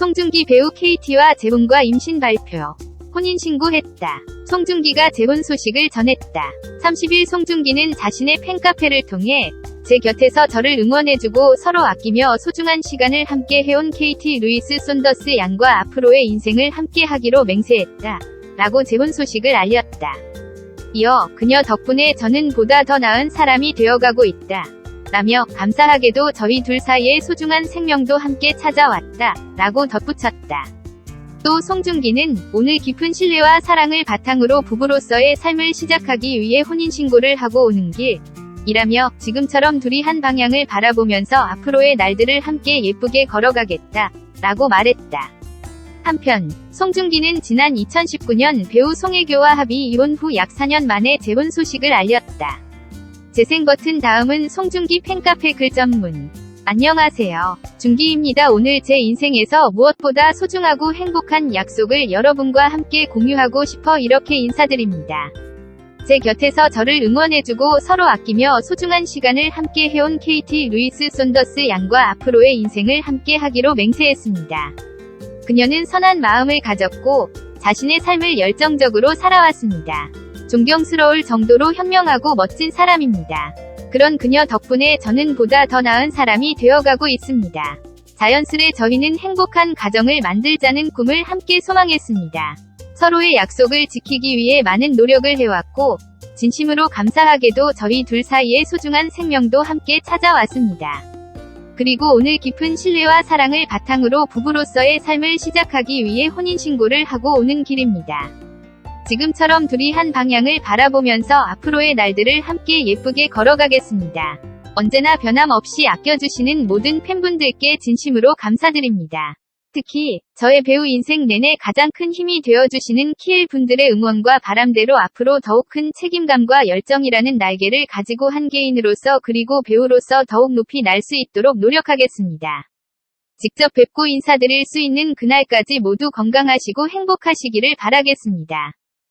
송중기 배우 KT와 재혼과 임신 발표. 혼인 신고했다. 송중기가 재혼 소식을 전했다. 30일 송중기는 자신의 팬카페를 통해 제 곁에서 저를 응원해주고 서로 아끼며 소중한 시간을 함께 해온 KT 루이스 손더스 양과 앞으로의 인생을 함께 하기로 맹세했다. 라고 재혼 소식을 알렸다. 이어 그녀 덕분에 저는 보다 더 나은 사람이 되어가고 있다. 라며 감사하게도 저희 둘 사이의 소중한 생명도 함께 찾아왔다. 라고 덧붙였다. 또 송중기는 오늘 깊은 신뢰와 사랑을 바탕으로 부부로서의 삶을 시작하기 위해 혼인신고를 하고 오는 길. 이라며 지금처럼 둘이 한 방향을 바라보면서 앞으로의 날들을 함께 예쁘게 걸어가겠다. 라고 말했다. 한편, 송중기는 지난 2019년 배우 송혜교와 합의 이혼 후 약 4년 만에 재혼 소식을 알렸다. 재생 버튼 다음은 송중기 팬카페 글 전문. 안녕하세요. 중기입니다. 오늘 제 인생에서 무엇보다 소중하고 행복한 약속을 여러분과 함께 공유하고 싶어 이렇게 인사드립니다. 제 곁에서 저를 응원해주고 서로 아끼며 소중한 시간을 함께 해온 KT 루이스 손더스 양과 앞으로의 인생을 함께 하기로 맹세했습니다. 그녀는 선한 마음을 가졌고 자신의 삶을 열정적으로 살아왔습니다. 존경스러울 정도로 현명하고 멋진 사람입니다. 그런 그녀 덕분에 저는 보다 더 나은 사람이 되어가고 있습니다. 자연스레 저희는 행복한 가정을 만들자는 꿈을 함께 소망했습니다. 서로의 약속을 지키기 위해 많은 노력을 해왔고, 진심으로 감사하게도 저희 둘 사이의 소중한 생명도 함께 찾아왔습니다. 그리고 오늘 깊은 신뢰와 사랑을 바탕으로 부부로서의 삶을 시작하기 위해 혼인신고를 하고 오는 길입니다. 지금처럼 둘이 한 방향을 바라보면서 앞으로의 날들을 함께 예쁘게 걸어가겠습니다. 언제나 변함없이 아껴주시는 모든 팬분들께 진심으로 감사드립니다. 특히 저의 배우 인생 내내 가장 큰 힘이 되어주시는 키엘 분들의 응원과 바람대로 앞으로 더욱 큰 책임감과 열정이라는 날개를 가지고 한 개인으로서 그리고 배우로서 더욱 높이 날 수 있도록 노력하겠습니다. 직접 뵙고 인사드릴 수 있는 그날까지 모두 건강하시고 행복하시기를 바라겠습니다.